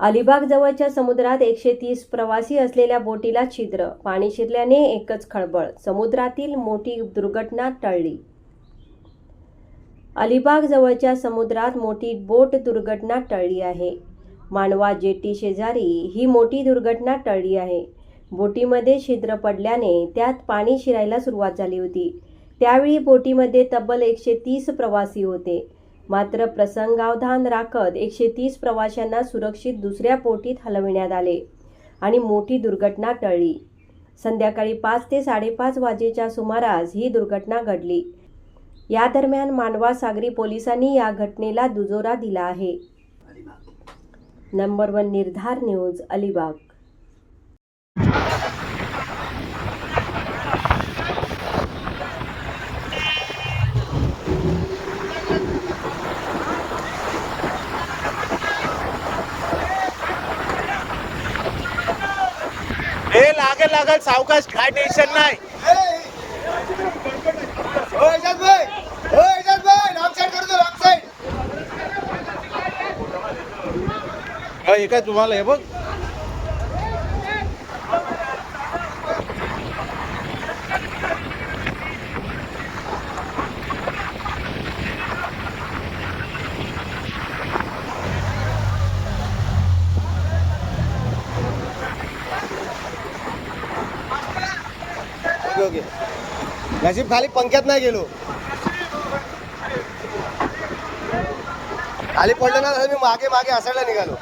अलिबाग जवळच्या समुद्रात एकशे तीस प्रवासी असलेल्या बोटीला छिद्र. पाणी शिरल्याने एकच खळबळ. समुद्रातील मोठी दुर्घटना टळली. अलिबाग जवळच्या समुद्रात मोठी बोट दुर्घटना टळली आहे. मानवा जेटी शेजारी ही मोठी दुर्घटना टळली आहे. बोटीमध्ये छिद्र पडल्याने त्यात पाणी शिरायला सुरुवात झाली होती. त्यावेळी बोटीमध्ये तब्बल एकशे तीस प्रवासी होते. मात्र प्रसंगावधान राखत एकशे तीस प्रवाशांना सुरक्षित दुसऱ्या बोटीत हलविण्यात आले आणि मोठी दुर्घटना टळली. संध्याकाळी पाच ते साडेपाच वाजेच्या सुमारास ही दुर्घटना घडली. या दरम्यान मांडवा सागरी पोलिसांनी या घटनेला दुजोरा दिला आहे. Number one Nirdhar news Alibag. हे लागेल लागेल सावकाश काय टेन्शन नाही. हो इजाज भाई. हो ओके नशीब खाली पंख्यात नाही गेलो. खाली पडलं ना मी मागे मागे असायला निघालो.